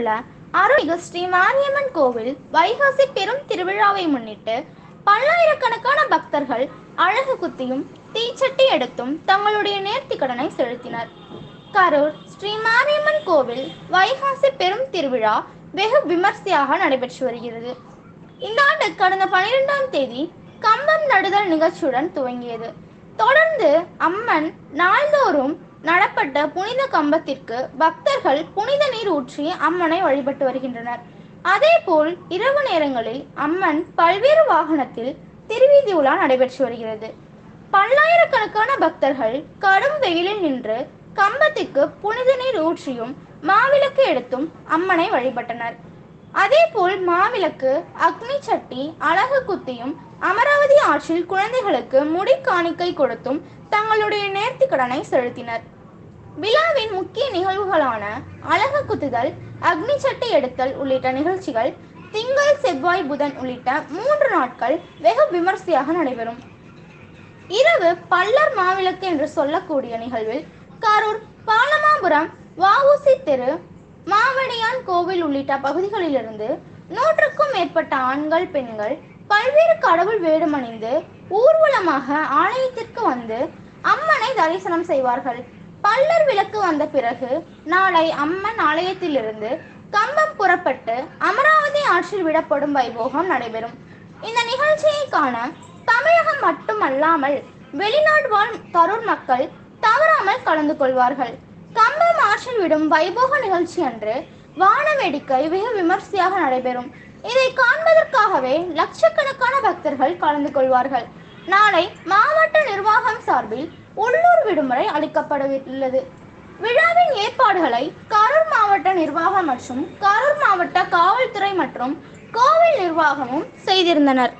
உள்ள அருள்மிகு ஸ்ரீ மாரியம்மன் கோவில் வைகாசி பெரும் திருவிழாவை முன்னிட்டு பல்லாயிரக்கணக்கான பக்தர்கள் அழகு குத்தியும் தீச்சட்டி எடுத்தும் தங்களுடைய நேர்த்தி கடனை செலுத்தினர். கரூர் ஸ்ரீ மாரியம்மன் கோவில் வைகாசி பெரும் திருவிழா வெகு விமர்சையாக நடைபெற்று வருகிறது. இந்த ஆண்டு கடந்த பனிரெண்டாம் தேதி கம்பம் நடுதல் நிகழ்ச்சியுடன் துவங்கியது. தொடர்ந்து அம்மன் நாள்தோறும் நடப்பட்ட புனித கம்பத்திற்கு பக்தர்கள் புனித நீர் ஊற்றி அம்மனை வழிபட்டு வருகின்றனர். அதேபோல் இரவு நேரங்களில் அம்மன் பல்வேறு வாகனத்தில் திருவீதி உலா நடைபெற்று வருகிறது. பல்லாயிரக்கணக்கான பக்தர்கள் கடும் வெயிலில் நின்று கம்பத்திற்கு புனித நீர் ஊற்றியும் மாவிளக்கு எடுத்தும் அம்மனை வழிபட்டனர். அதேபோல் மாவிளக்கு அக்னி சட்டி அழகு குத்தியும் அமராவதி ஆற்றில் குழந்தைகளுக்கு முடி காணிக்கை கொடுத்தும் தங்களுடைய நேர்த்திக்கடனை செலுத்தினர். விழாவின் முக்கிய நிகழ்வுகளான அழகு குத்துதல் அக்னி சட்டி எடுத்தல் உள்ளிட்ட நிகழ்ச்சிகள் திங்கள் செவ்வாய் புதன் உள்ளிட்ட மூன்று நாட்கள் வெகு விமர்சையாக நடைபெறும். இரவு பல்லர் மாவிளக்கு என்று சொல்லக்கூடிய நிகழ்வில் கரூர் பாலமாபுரம் வஉசி தெரு மாவடியான் கோவில் உள்ளிட்ட பகுதிகளிலிருந்து நூற்றுக்கும் மேற்பட்ட ஆண்கள் பெண்கள் பல்வேறு கடவுள் வேடமணிந்து ஊர்வலமாக ஆலயத்திற்கு வந்து அம்மனை தரிசனம் செய்வார்கள். பல்லர் விளக்கு வந்த பிறகு நாளை அம்மன் ஆலயத்திலிருந்து கம்பம் புறப்பட்டு அமராவதி ஆற்றில் விடப்படும் வைபோகம் நடைபெறும். இந்த நிகழ்ச்சியை காண தமிழகம் மட்டுமல்லாமல் வெளிநாடு வாழ் கரூர் மக்கள் தவறாமல் கலந்து கொள்வார்கள். கம்பம் ஆற்றில் விடும் வைபோக நிகழ்ச்சி அன்று வான வேடிக்கை வெகு விமர்சையாக நடைபெறும். இதை காண்பதற்காகவே லட்சக்கணக்கான பக்தர்கள் கலந்து கொள்வார்கள். நாளை மாவட்ட நிர்வாகம் சார்பில் உள்ளூர் விடுமுறை அளிக்கப்படவுள்ளது விழாவின் ஏற்பாடுகளை கரூர் மாவட்ட நிர்வாகம் மற்றும் கரூர் மாவட்ட காவல்துறை மற்றும் கோவில் நிர்வாகமும் செய்திருந்தனர்.